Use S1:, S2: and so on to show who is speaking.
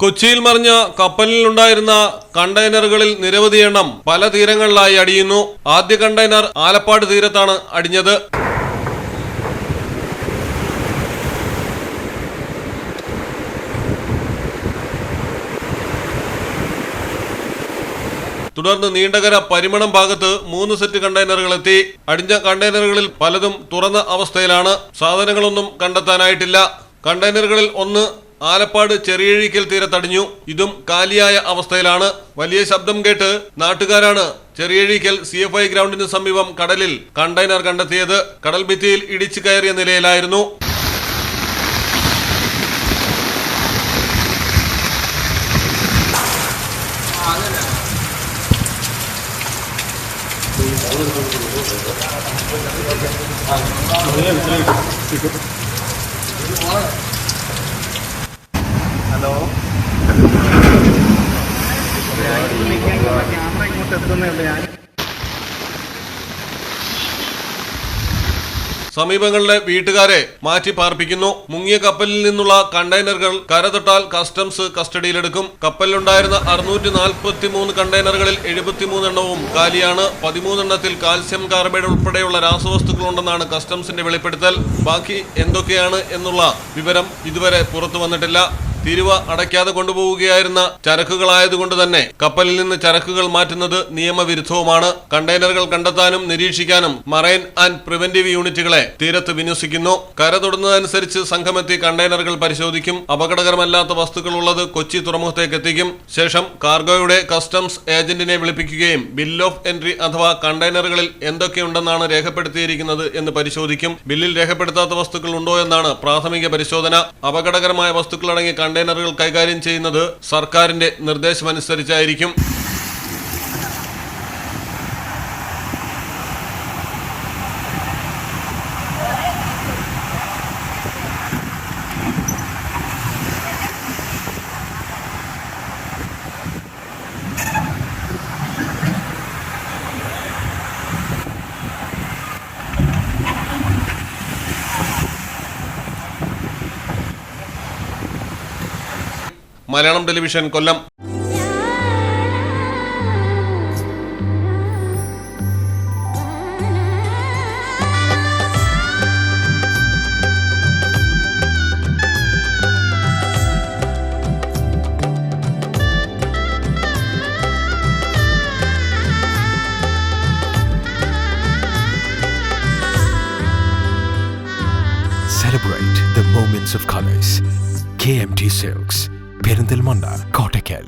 S1: കൊച്ചിയിൽ മറിഞ്ഞ കപ്പലിലുണ്ടായിരുന്ന കണ്ടെയ്നറുകളിൽ നിരവധി എണ്ണം പല തീരങ്ങളിലായി അടിയുന്നു. ആദ്യ കണ്ടെയ്നർ ആലപ്പാട് തീരത്താണ് അടിഞ്ഞത്. തുടർന്ന് നീണ്ടകര പരിമണം ഭാഗത്ത് മൂന്ന് സെറ്റ് കണ്ടെയ്നറുകൾ എത്തി. അടിഞ്ഞ കണ്ടെയ്നറുകളിൽ പലതും തുറന്ന അവസ്ഥയിലാണ്. സാധനങ്ങളൊന്നും കണ്ടെത്താനായിട്ടില്ല. കണ്ടെയ്നറുകളിൽ ഒന്ന് ആലപ്പാട് ചെറിയഴിക്കൽ തീരത്തടിഞ്ഞു ഇതും കാലിയായ അവസ്ഥയിലാണ്. വലിയ ശബ്ദം കേട്ട് നാട്ടുകാരാണ് ചെറിയഴിക്കൽ സി എഫ് ഐ ഗ്രൗണ്ടിന് സമീപം കടലിൽ കണ്ടെയ്നർ കണ്ടെത്തിയത്. കടൽ ഭിത്തിയിൽ ഇടിച്ചു കയറിയ നിലയിലായിരുന്നു.
S2: ഹലോ. ക്യാമറ ഇങ്ങോട്ട് എത്തുന്നേ ഞാൻ
S1: സമീപങ്ങളിലെ വീട്ടുകാരെ മാറ്റി പാർപ്പിക്കുന്നു. മുങ്ങിയ കപ്പലിൽ നിന്നുള്ള കണ്ടെയ്നറുകൾ കരതൊട്ടാൽ കസ്റ്റംസ് കസ്റ്റഡിയിലെടുക്കും. കപ്പലിലുണ്ടായിരുന്ന അറുന്നൂറ്റി നാൽപ്പത്തി മൂന്ന് കണ്ടെയ്നറുകളിൽ എഴുപത്തിമൂന്ന് എണ്ണവും കാലിയാണ്. പതിമൂന്നെണ്ണത്തിൽ കാൽസ്യം കാർബൈഡ് ഉൾപ്പെടെയുള്ള രാസവസ്തുക്കളുണ്ടെന്നാണ് കസ്റ്റംസിന്റെ വെളിപ്പെടുത്തൽ. ബാക്കി എന്തൊക്കെയാണ് എന്നുള്ള വിവരം ഇതുവരെ പുറത്തു വന്നിട്ടില്ല. തീരുവ അടയ്ക്കാതെ കൊണ്ടുപോവുകയായിരുന്ന ചരക്കുകളായതുകൊണ്ട് തന്നെ കപ്പലിൽ നിന്ന് ചരക്കുകൾ മാറ്റുന്നത് നിയമവിരുദ്ധവുമാണ്. കണ്ടെയ്നറുകൾ കണ്ടെത്താനും നിരീക്ഷിക്കാനും മറൈൻ ആൻഡ് പ്രിവന്റീവ് യൂണിറ്റുകളെ തീരത്ത് വിന്യസിക്കുന്നു. കര തൊടുന്നതനുസരിച്ച് സംഘമെത്തി കണ്ടെയ്നറുകൾ പരിശോധിക്കും. അപകടകരമല്ലാത്ത വസ്തുക്കൾ ഉള്ളത് കൊച്ചി തുറമുഖത്തേക്ക് എത്തിക്കും. ശേഷം കാർഗോയുടെ കസ്റ്റംസ് ഏജന്റിനെ വിളിപ്പിക്കുകയും ബിൽ ഓഫ് എൻട്രി അഥവാ കണ്ടെയ്നറുകളിൽ എന്തൊക്കെയുണ്ടെന്നാണ് രേഖപ്പെടുത്തിയിരിക്കുന്നത് എന്ന് പരിശോധിക്കും. ബില്ലിൽ രേഖപ്പെടുത്താത്ത വസ്തുക്കൾ ഉണ്ടോ എന്നാണ് പ്രാഥമിക പരിശോധന. അപകടകരമായ വസ്തുക്കൾ അടങ്ങിയ കണ്ടെയ്നറുകൾ കൈകാര്യം ചെയ്യുന്നത് സർക്കാരിന്റെ നിർദ്ദേശമനുസരിച്ചായിരിക്കും. Malayalam television Kollam
S3: Celebrate the moments of colors. KMT Silks, Perinthalmanna Kottakkal.